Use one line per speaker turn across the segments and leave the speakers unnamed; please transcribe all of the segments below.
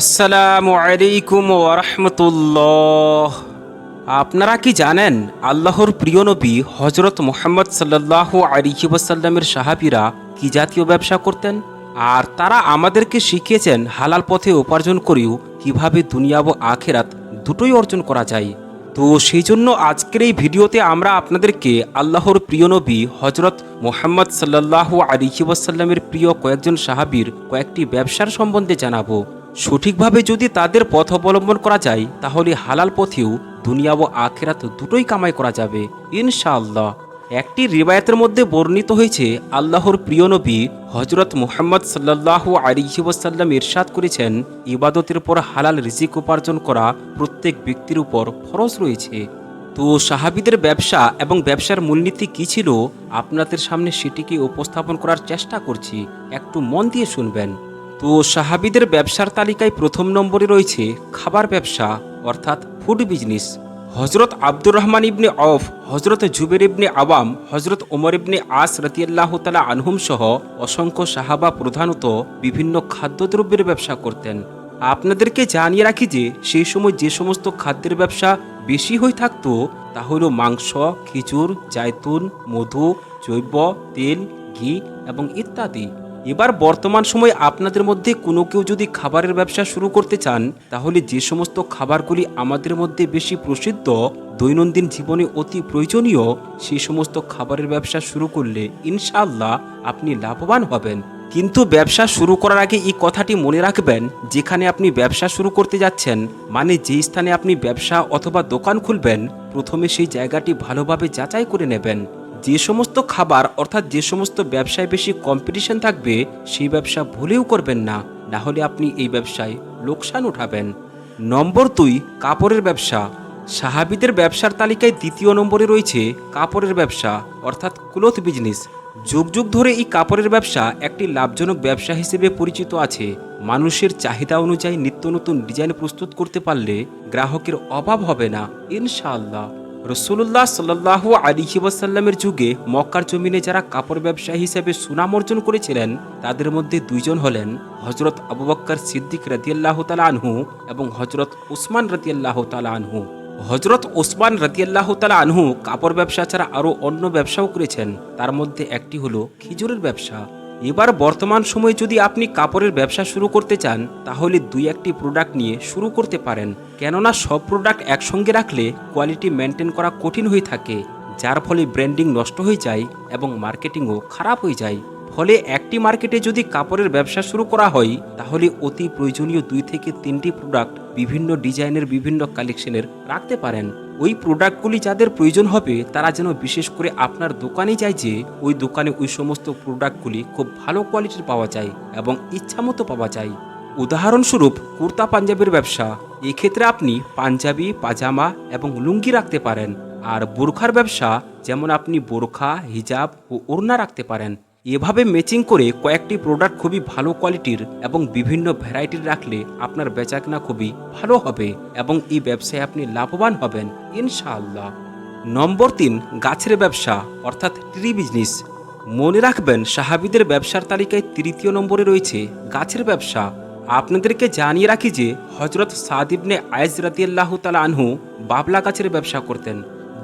আসসালামু আলাইকুম ওরহমতুল্লাহ আপনারা কি জানেন, আল্লাহর প্রিয় নবী হজরত মোহাম্মদ সাল্লাহ আলিহি ওয়াসাল্লামের সাহাবিরা কি জাতীয় ব্যবসা করতেন? আর তারা আমাদেরকে শিখিয়েছেন হালাল পথে উপার্জন করেও কীভাবে দুনিয়া ও আখেরাত দুটোই অর্জন করা যায়। তো সেই জন্য আজকের এই ভিডিওতে আমরা আপনাদেরকে আল্লাহর প্রিয় নবী হজরত মোহাম্মদ সাল্লাহ আলিহি ওয়াসাল্লামের প্রিয় কয়েকজন সাহাবীর কয়েকটি ব্যবসার সম্বন্ধে জানাব। সঠিকভাবে যদি তাদের পথ অবলম্বন করা যায়, তাহলে হালাল পথেও দুনিয়া ও আখেরাত দুটোই কামাই করা যাবে, ইনশাআল্লাহ। একটি রিবায়াতের মধ্যে বর্ণিত হয়েছে, আল্লাহর প্রিয় নবী হজরত মুহাম্মদ সাল্লাহ আলিহি ওয়াসাল্লাম ইরশাদ করেছেন, ইবাদতের পর হালাল রিজিক উপার্জন করা প্রত্যেক ব্যক্তির উপর ফরজ রয়েছে। তো সাহাবিদের ব্যবসা এবং ব্যবসার মূলনীতি কী ছিল? আপনাদের সামনে সেটিকে উপস্থাপন করার চেষ্টা করছি, একটু মন দিয়ে শুনবেন। তো সাহাবিদের ব্যবসার তালিকায় প্রথম নম্বরে রয়েছে খাবার ব্যবসা, অর্থাৎ ফুড বিজনেস হজরত আব্দুর রহমান ইবনে অফ হজরত জুবের ইবনে আওয়াম হজরত ওমর ইবনে আস রতিয়াল্লাহ তালা আনহুম সহ অসংখ্য সাহাবা প্রধানত বিভিন্ন খাদ্যদ্রব্যের ব্যবসা করতেন। আপনাদেরকে জানিয়ে রাখি যে, সেই সময় যে সমস্ত খাদ্যের ব্যবসা বেশি হয়ে থাকতো, তা হলো মাংস খিচুর জায়তুন, মধু, জৈব, তেল, ঘি এবং ইত্যাদি। এবার বর্তমান সময়ে আপনাদের মধ্যে কোনো কেউ যদি খাবারের ব্যবসা শুরু করতে চান, তাহলে যে সমস্ত খাবারগুলি আমাদের মধ্যে বেশি প্রসিদ্ধ, দৈনন্দিন জীবনে অতি প্রয়োজনীয়, সেই সমস্ত খাবারের ব্যবসা শুরু করলে ইনশাআল্লাহ আপনি লাভবান হবেন। কিন্তু ব্যবসা শুরু করার আগে এই কথাটি মনে রাখবেন, যেখানে আপনি ব্যবসা শুরু করতে যাচ্ছেন মানে যেই স্থানে আপনি ব্যবসা অথবা দোকান খুলবেন, প্রথমে সেই জায়গাটি ভালোভাবে যাচাই করে নেবেন। যে সমস্ত খাবার, অর্থাৎ যে সমস্ত ব্যবসায় বেশি কম্পিটিশন থাকবে, সেই ব্যবসা ভুলেও করবেন না। না হলে আপনি এই ব্যবসায় লোকসান উঠাবেন। নম্বর দুই, কাপড়ের ব্যবসা। সাহাবিদের ব্যবসার তালিকায় দ্বিতীয় নম্বরে রয়েছে কাপড়ের ব্যবসা, অর্থাৎ ক্লোথ বিজনেস যুগ যুগ ধরে এই কাপড়ের ব্যবসা একটি লাভজনক ব্যবসা হিসেবে পরিচিত আছে। মানুষের চাহিদা অনুযায়ী নিত্য নতুন ডিজাইন প্রস্তুত করতে পারলে গ্রাহকের অভাব হবে না, ইনশাআল্লাহ। রসুল্লাহ সাল্লাহ আলিহি ওয়াসাল্লামের যুগে মক্কার জমিনে যারা কাপড় ব্যবসায়ী হিসেবে সুনাম অর্জন করেছিলেন, তাদের মধ্যে দুইজন হলেন হজরত আবু বক্কর সিদ্দিক রাতিয়াল্লাহ তালা আনহু এবং হজরত উসমান রাতিয়াল্লাহ তালা আনহু। হজরত ওসমান রাতিয়াল্লাহ তালা আনহু কাপড় ব্যবসা ছাড়া আরও অন্য ব্যবসাও করেছেন। তার মধ্যে একটি হলো খিজুরের ব্যবসা। এবার বর্তমান সময়ে যদি আপনি কাপড়ের ব্যবসা শুরু করতে চান, তাহলে দুই একটি প্রোডাক্ট নিয়ে শুরু করতে পারেন। কেননা সব প্রোডাক্ট একসঙ্গে রাখলে কোয়ালিটি মেনটেন করা কঠিন হয়ে থাকে, যার ফলে ব্র্যান্ডিং নষ্ট হয়ে যায় এবং মার্কেটিংও খারাপ হয়ে যায়। ফলে একটি মার্কেটে যদি কাপড়ের ব্যবসা শুরু করা হয়, তাহলে অতি প্রয়োজনীয় দুই থেকে তিনটি প্রোডাক্ট বিভিন্ন ডিজাইনের বিভিন্ন কালেকশনের রাখতে পারেন। ওই প্রোডাক্টগুলি যাদের প্রয়োজন হবে, তারা যেন বিশেষ করে আপনার দোকানে যায় যে, ওই দোকানে ওই সমস্ত প্রোডাক্টগুলি খুব ভালো কোয়ালিটির পাওয়া যায় এবং ইচ্ছামতো পাওয়া যায়। উদাহরণস্বরূপ, কুর্তা পাঞ্জাবির ব্যবসা। এক্ষেত্রে আপনি পাঞ্জাবি, পাজামা এবং লুঙ্গি রাখতে পারেন। আর বোরখার ব্যবসা, যেমন আপনি বোরখা, হিজাব ও ওড়না রাখতে পারেন। এভাবে ম্যাচিং করে কয়েকটি প্রোডাক্ট খুবই ভালো কোয়ালিটির এবং বিভিন্ন ভ্যারাইটির রাখলে আপনার বেচাকেনা খুবই ভালো হবে এবং এই ব্যবসায় আপনি লাভবান হবেন, ইনশাআল্লাহ। নম্বর তিন, গাছের ব্যবসা, অর্থাৎ ট্রি বিজনেস মনে রাখবেন, সাহাবিদের ব্যবসার তালিকায় তৃতীয় নম্বরে রয়েছে গাছের ব্যবসা। আপনাদেরকে জানিয়ে রাখি যে হজরত সাদিবনে আয়েজ রাতিয়াল্লাহ তালা আনহু বাবলা গাছের ব্যবসা করতেন।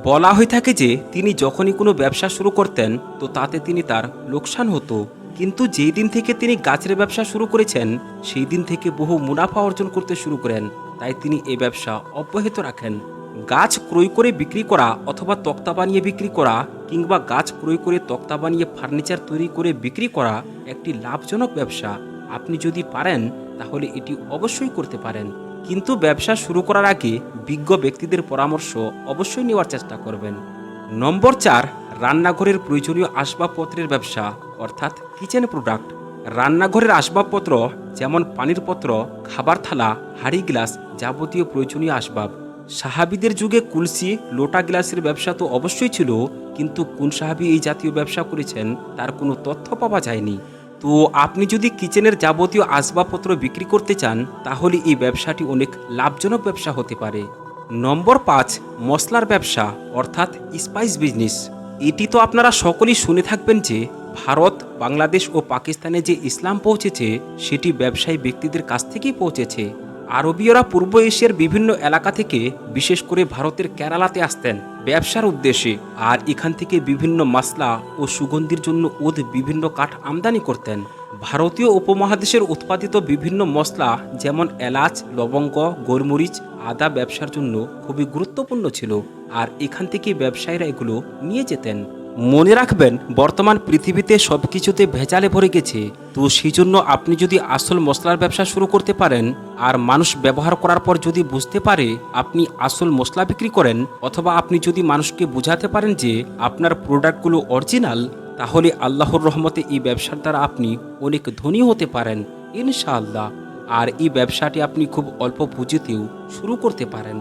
বলা হয়ে থাকে যে তিনি যখনই কোনো ব্যবসা শুরু করতেন, তো তাতে তিনি তার লোকসান হতো। কিন্তু যেই দিন থেকে তিনি গাছের ব্যবসা শুরু করেছেন, সেই দিন থেকে বহু মুনাফা অর্জন করতে শুরু করেন। তাই তিনি এই ব্যবসা অব্যাহত রাখেন। গাছ ক্রয় করে বিক্রি করা অথবা তক্তা বানিয়ে বিক্রি করা কিংবা গাছ ক্রয় করে তক্তা বানিয়ে ফার্নিচার তৈরি করে বিক্রি করা একটি লাভজনক ব্যবসা। আপনি যদি পারেন, তাহলে এটি অবশ্যই করতে পারেন। কিন্তু ব্যবসা শুরু করার আগে বিজ্ঞ ব্যক্তিদের পরামর্শ অবশ্যই নেওয়ার চেষ্টা করবেন। নম্বর চার, রান্নাঘরের প্রয়োজনীয় আসবাবপত্রের ব্যবসা, অর্থাৎ কিচেন প্রোডাক্ট রান্নাঘরের আসবাবপত্র যেমন পানির পত্র, খাবার থালা, হাড়ি গ্লাস যাবতীয় প্রয়োজনীয় আসবাব। সাহাবিদের যুগে কুলসি, লোটা গ্লাসের ব্যবসা তো অবশ্যই ছিল, কিন্তু কোন সাহাবি এই জাতীয় ব্যবসা করেছেন তার কোনো তথ্য পাওয়া যায়নি। তো আপনি যদি কিচেনের যাবতীয় আসবাবপত্র বিক্রি করতে চান, তাহলে এই ব্যবসাটি অনেক লাভজনক ব্যবসা হতে পারে। নম্বর পাঁচ, মশলার ব্যবসা, অর্থাৎ স্পাইস বিজনেস এটি তো আপনারা সকলেই শুনে থাকবেন যে, ভারত, বাংলাদেশ ও পাকিস্তানে যে ইসলাম পৌঁছেছে, সেটি ব্যবসায়ী ব্যক্তিদের কাছ থেকেই পৌঁছেছে। আরবীয়রা পূর্ব এশিয়ার বিভিন্ন এলাকা থেকে, বিশেষ করে ভারতের কেরালাতে আসতেন ব্যবসার উদ্দেশ্যে আর এখান থেকে বিভিন্ন মাসলা ও সুগন্ধির জন্য উদ বিভিন্ন কাঠ আমদানি করতেন। ভারতীয় উপমহাদেশের উৎপাদিত বিভিন্ন মশলা যেমন এলাচ, লবঙ্গ, গোলমরিচ আদা ব্যবসার জন্য খুবই গুরুত্বপূর্ণ ছিল। আর এখান থেকে ব্যবসায়ীরা এগুলো নিয়ে যেতেন। মনে রাখবেন, বর্তমান পৃথিবীতে সব কিছুতে ভেজালে ভরে গেছে। তো সেই জন্য আপনি যদি আসল মশলার ব্যবসা শুরু করতে পারেন, আর মানুষ ব্যবহার করার পর যদি বুঝতে পারে আপনি আসল মশলা বিক্রি করেন, অথবা আপনি যদি মানুষকে বোঝাতে পারেন যে আপনার প্রোডাক্টগুলো অরিজিনাল, তাহলে আল্লাহর রহমতে এই ব্যবসার দ্বারা আপনি অনেক ধনী হতে পারেন, ইনশাআল্লাহ। আর এই ব্যবসাটি আপনি খুব অল্প পুঁজিতেও শুরু করতে পারেন।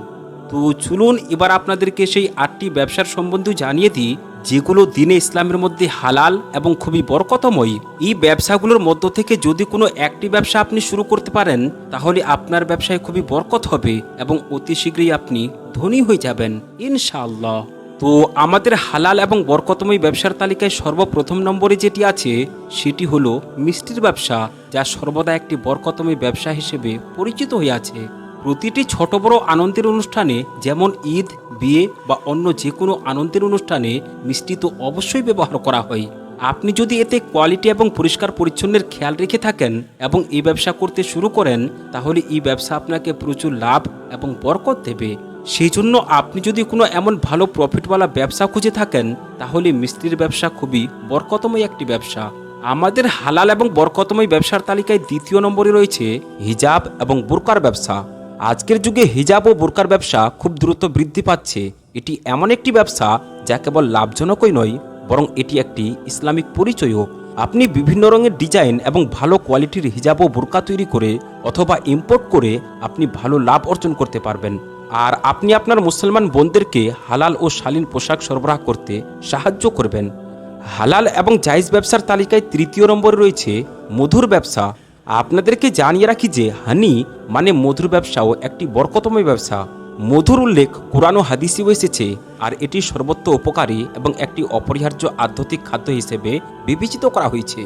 তো চলুন, এবার আপনাদেরকে সেই আটটি ব্যবসার সম্বন্ধে জানিয়ে দিই। যেগুলো দিনে ইসলামের মধ্যে হালাল এবং খুবই বরকতময়। এই ব্যবসাগুলোর মধ্য থেকে যদি কোনো একটি ব্যবসা আপনি শুরু করতে পারেন, তাহলে আপনার ব্যবসায় খুবই বরকত হবে এবং অতি শীঘ্রই আপনি ধনী হয়ে যাবেন। ইনশাআল্লাহ। তো আমাদের হালাল এবং বরকতময় ব্যবসার তালিকায় সর্বপ্রথম নম্বরে যেটি আছে, সেটি হলো মিষ্টির ব্যবসা, যা সর্বদা একটি বরকতময় ব্যবসা হিসেবে পরিচিত হয়ে আছে। প্রতিটি ছোট বড় আনন্দের অনুষ্ঠানে যেমন ঈদ বিয়ে বা অন্য যে কোনো আনন্দের অনুষ্ঠানে মিষ্টি তো অবশ্যই ব্যবহার করা হয়। আপনি যদি এতে কোয়ালিটি এবং পরিষ্কার পরিচ্ছন্নের খেয়াল রেখে থাকেন এবং এই ব্যবসা করতে শুরু করেন, তাহলে এই ব্যবসা আপনাকে প্রচুর লাভ এবং বরকত দেবে। সেই জন্য আপনি যদি কোনো এমন ভালো প্রফিটওয়ালা ব্যবসা খুঁজে থাকেন, তাহলে মিস্ত্রির ব্যবসা খুবই বরকতময় একটি ব্যবসা। আমাদের হালাল এবং বরকতময় ব্যবসার তালিকায় দ্বিতীয় নম্বরে রয়েছে হিজাব এবং বোরকার ব্যবসা। আজকের যুগে হিজাব ও বোরকার ব্যবসা খুব দ্রুত বৃদ্ধি পাচ্ছে। এটি এমন একটি ব্যবসা যা কেবল লাভজনকই নয়, বরং এটি একটি ইসলামিক পরিচয়ও। আপনি বিভিন্ন রঙের ডিজাইন এবং ভালো কোয়ালিটির হিজাব ও বোরকা তৈরি করে অথবা ইম্পোর্ট করে আপনি ভালো লাভ অর্জন করতে পারবেন। আর আপনি আপনার মুসলমান বোনদেরকে হালাল ও শালীন পোশাক সরবরাহ করতে সাহায্য করবেন। হালাল এবং জাইজ ব্যবসার তালিকায় তৃতীয় নম্বরে রয়েছে মধুর ব্যবসা। আপনাদেরকে জানিয়ে রাখি যে হানি মানে মধুর ব্যবসাও একটি বরকতময় ব্যবসা। মধুর উল্লেখ কোরআন হাদিসেও এসেছে, আর এটি সর্বত্র উপকারী এবং একটি অপরিহার্য আধ্যাত্মিক খাদ্য হিসেবে বিবেচিত করা হয়েছে।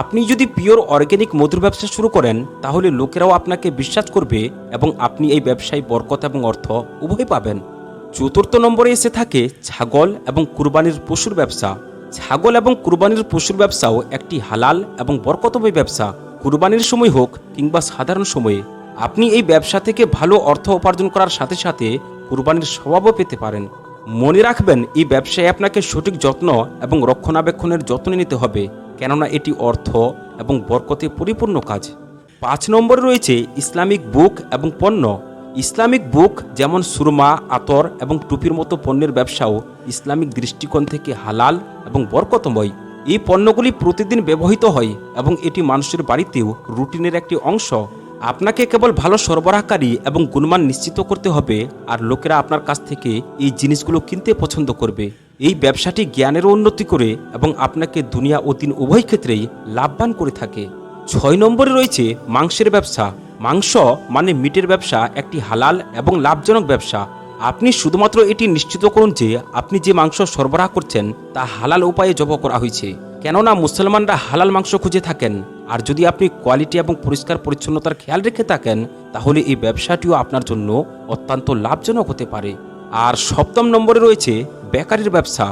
আপনি যদি পিওর অর্গ্যানিক মধুর ব্যবসা শুরু করেন, তাহলে লোকেরাও আপনাকে বিশ্বাস করবে এবং আপনি এই ব্যবসায় বরকত এবং অর্থ উভয় পাবেন। চতুর্থ নম্বরে এসে থাকে ছাগল এবং কুরবানির পশুর ব্যবসা। ছাগল এবং কুরবানির পশুর ব্যবসাও একটি হালাল এবং বরকতময় ব্যবসা। কুরবানির সময় হোক কিংবা সাধারণ সময়ে, আপনি এই ব্যবসা থেকে ভালো অর্থ উপার্জন করার সাথে সাথে কুরবানির স্বভাবও পেতে পারেন। মনে রাখবেন, এই ব্যবসায় আপনাকে সঠিক যত্ন এবং রক্ষণাবেক্ষণের যত্ন নিতে হবে, কেননা এটি অর্থ এবং বরকতে পরিপূর্ণ কাজ। পাঁচ নম্বরে রয়েছে ইসলামিক বুক এবং পণ্য। ইসলামিক বুক যেমন সুরমা, আতর এবং টুপির মতো পণ্যের ব্যবসাও ইসলামিক দৃষ্টিকোণ থেকে হালাল এবং বরকতময়। এই পণ্যগুলি প্রতিদিন ব্যবহৃত হয় এবং এটি মানুষের বাড়িতেও রুটিনের একটি অংশ। আপনাকে কেবল ভালো সরবরাহকারী এবং গুণমান নিশ্চিত করতে হবে, আর লোকেরা আপনার কাছ থেকে এই জিনিসগুলো কিনতে পছন্দ করবে। এই ব্যবসাটি জ্ঞানের উন্নতি করে এবং আপনাকে দুনিয়া ও দিন উভয় ক্ষেত্রেই লাভবান করে থাকে। ছয় নম্বরে রয়েছে মাংসের ব্যবসা। মাংস মানে মিটের ব্যবসা, একটি হালাল এবং লাভজনক ব্যবসা। আপনি শুধুমাত্র এটি নিশ্চিত করুন যে আপনি যে মাংস সরবরাহ করছেন, তা হালাল উপায়ে জব করা হয়েছে। কেননা মুসলমানরা হালাল মাংস খুঁজে থাকেন, আর যদি আপনি কোয়ালিটি এবং পরিষ্কার পরিচ্ছন্নতার খেয়াল রেখে থাকেন, তাহলে এই ব্যবসাটিও আপনার জন্য অত্যন্ত লাভজনক হতে পারে। আর সপ্তম নম্বরে রয়েছে বেকারির ব্যবসা।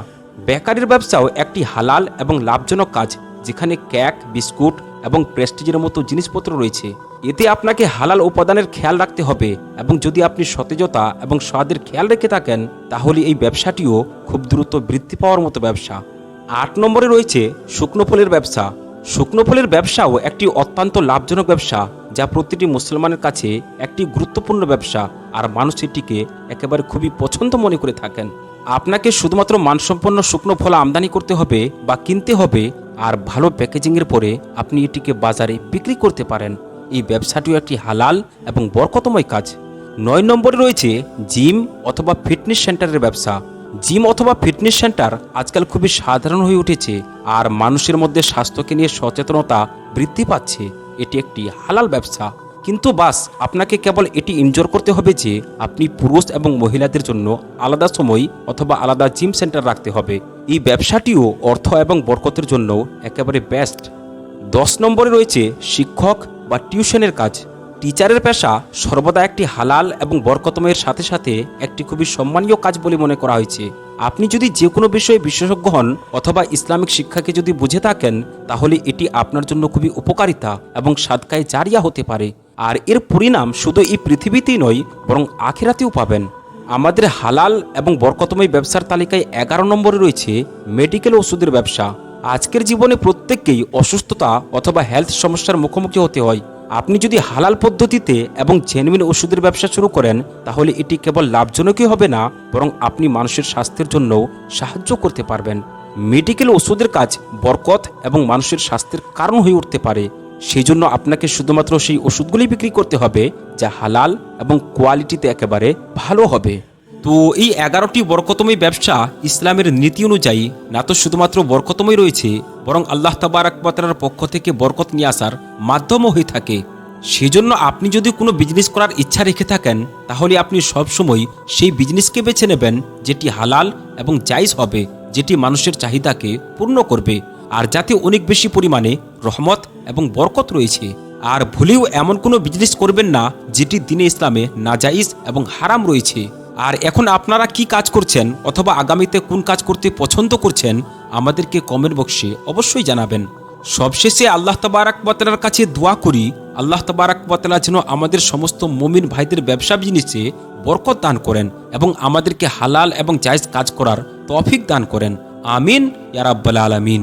বেকারির ব্যবসাও একটি হালাল এবং লাভজনক কাজ, যেখানে কেক বিস্কুট এবং প্রেস্টিজের মতো জিনিসপত্র রয়েছে। এতে আপনাকে হালাল উপাদানের খেয়াল রাখতে হবে এবং যদি আপনি সতেজতা এবং স্বাদের খেয়াল রেখে থাকেন, তাহলে এই ব্যবসাটিও খুব দ্রুত বৃদ্ধি পাওয়ার মতো ব্যবসা। আট নম্বরে রয়েছে শুকনো ফলের ব্যবসা। শুকনো ফলের ব্যবসাও একটি অত্যন্ত লাভজনক ব্যবসা, যা প্রতিটি মুসলমানের কাছে একটি গুরুত্বপূর্ণ ব্যবসা, আর মানুষ এটিকে একেবারে খুবই পছন্দ মনে করে থাকেন। আপনাকে শুধুমাত্র মানসম্পন্ন শুকনো ফল আমদানি করতে হবে বা কিনতে হবে, আর ভালো প্যাকেজিংয়ের পরে আপনি এটিকে বাজারে বিক্রি করতে পারেন। এই ব্যবসাটিও একটি হালাল এবং বরকতময় কাজ। নয় নম্বরে রয়েছে জিম অথবা ফিটনেস সেন্টারের ব্যবসা। জিম অথবা ফিটনেস সেন্টার আজকাল খুবই সাধারণ হয়ে উঠেছে, আর মানুষের মধ্যে স্বাস্থ্যকে নিয়ে সচেতনতা বৃদ্ধি পাচ্ছে। এটি একটি হালাল ব্যবসা। কিন্তু বাস, আপনাকে কেবল এটি ইনজোর করতে হবে যে, আপনি পুরুষ এবং মহিলাদের জন্য আলাদা সময় অথবা আলাদা জিম সেন্টার রাখতে হবে। এই ব্যবসাটিও অর্থ এবং বরকতের জন্য একেবারে বেস্ট দশ নম্বরে রয়েছে শিক্ষক বা টিউশনের কাজ। টিচারের পেশা সর্বদা একটি হালাল এবং বরকতময়ের সাথে সাথে একটি খুবই সম্মানীয় কাজ বলে মনে করা হয়েছে। আপনি যদি যে কোনো বিষয়ে বিশেষজ্ঞ হন অথবা ইসলামিক শিক্ষাকে যদি বুঝে থাকেন, তাহলে এটি আপনার জন্য খুবই উপকারিতা এবং সাদকায় জারিয়া হতে পারে। আর এর পরিণাম শুধু এই পৃথিবীতেই নয়, বরং আখেরাতেও পাবেন। আমাদের হালাল এবং বরকতময় ব্যবসার তালিকায় এগারো নম্বরে রয়েছে মেডিকেল ওষুধের ব্যবসা। আজকের জীবনে প্রত্যেককেই অসুস্থতা অথবা হেলথ সমস্যার মুখোমুখি হতে হয়। আপনি যদি হালাল পদ্ধতিতে এবং জেনুইন ওষুধের ব্যবসা শুরু করেন, তাহলে এটি কেবল লাভজনকই হবে না, বরং আপনি মানুষের স্বাস্থ্যের জন্য সাহায্য করতে পারবেন। মেডিকেল ওষুধের কাজ বরকত এবং মানুষের স্বাস্থ্যের কারণ হয়ে উঠতে পারে। সেই জন্য আপনাকে শুধুমাত্র সেই ওষুধগুলি বিক্রি করতে হবে যা হালাল এবং কোয়ালিটিতে একেবারে ভালো হবে। তো এই এগারোটি বরকতময় ব্যবসা ইসলামের নীতি অনুযায়ী না তো শুধুমাত্র বরকতময় রয়েছে, বরং আল্লাহ তাবারাকবাতার পক্ষ থেকে বরকত নিয়ে আসার মাধ্যমও হয়ে থাকে। সেজন্য আপনি যদি কোনো বিজনেস করার ইচ্ছা রেখে থাকেন, তাহলে আপনি সবসময় সেই বিজনেসকে বেছে নেবেন যেটি হালাল এবং জায়জ হবে, যেটি মানুষের চাহিদাকে পূর্ণ করবে, আর যাতে অনেক বেশি পরিমাণে রহমত এবং বরকত রয়েছে। আর ভুলেও এমন কোনো বিজনেস করবেন না, যেটি দিনে ইসলামে নাজাইজ এবং হারাম রয়েছে। আর এখন আপনারা কি কাজ করছেন অথবা আগামীতে কোন কাজ করতে পছন্দ করছেন, আমাদেরকে কমেন্ট বক্সে অবশ্যই জানাবেন। সবশেষে আল্লাহ তাবারাক বাতালার কাছে দোয়া করি, আল্লাহ তাবারাক বাতালা যেন আমাদের সমস্ত মমিন ভাইদের ব্যবসা বিজনেসে বরকত দান করেন এবং আমাদেরকে হালাল এবং জায়জ কাজ করার তৌফিক দান করেন। আমিন ইয়ারাব্বাল আলামিন।